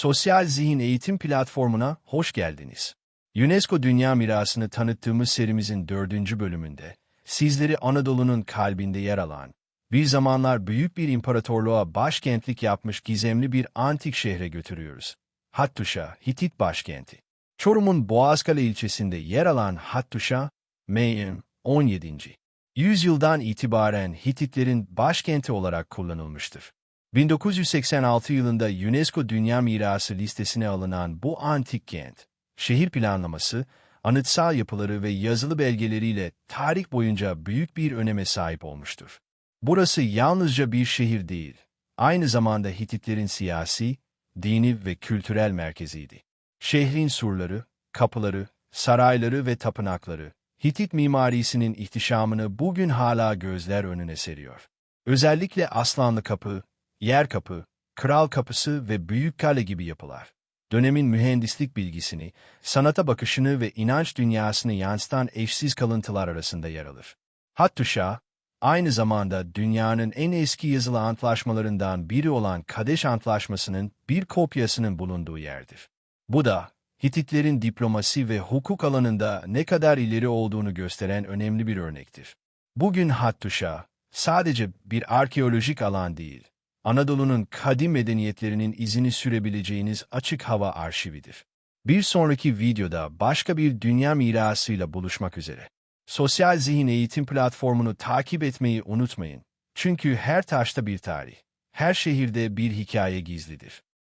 Sosyal Zihin Eğitim Platformu'na hoş geldiniz. UNESCO Dünya Mirasını tanıttığımız serimizin dördüncü bölümünde, sizleri Anadolu'nun kalbinde yer alan, bir zamanlar büyük bir imparatorluğa başkentlik yapmış gizemli bir antik şehre götürüyoruz. Hattuşa, Hitit başkenti. Çorum'un Boğazkale ilçesinde yer alan Hattuşa, M.M. 17. yüzyıldan itibaren Hititlerin başkenti olarak kullanılmıştır. 1986 yılında UNESCO Dünya Mirası listesine alınan bu antik kent, şehir planlaması, anıtsal yapıları ve yazılı belgeleriyle tarih boyunca büyük bir öneme sahip olmuştur. Burası yalnızca bir şehir değil, aynı zamanda Hititlerin siyasi, dini ve kültürel merkeziydi. Şehrin surları, kapıları, sarayları ve tapınakları, Hitit mimarisinin ihtişamını bugün hala gözler önüne seriyor. Özellikle Aslanlı Kapı, Yer Kapı, Kral Kapısı ve Büyük Kale gibi yapılar. Dönemin mühendislik bilgisini, sanata bakışını ve inanç dünyasını yansıtan eşsiz kalıntılar arasında yer alır. Hattuşa, aynı zamanda dünyanın en eski yazılı antlaşmalarından biri olan Kadeş Antlaşması'nın bir kopyasının bulunduğu yerdir. Bu da, Hititlerin diplomasi ve hukuk alanında ne kadar ileri olduğunu gösteren önemli bir örnektir. Bugün Hattuşa, sadece bir arkeolojik alan değil, Anadolu'nun kadim medeniyetlerinin izini sürebileceğiniz açık hava arşividir. Bir sonraki videoda başka bir dünya mirasıyla buluşmak üzere. Sosyal Zihin Eğitim Platformunu takip etmeyi unutmayın. Çünkü her taşta bir tarih, her şehirde bir hikaye gizlidir.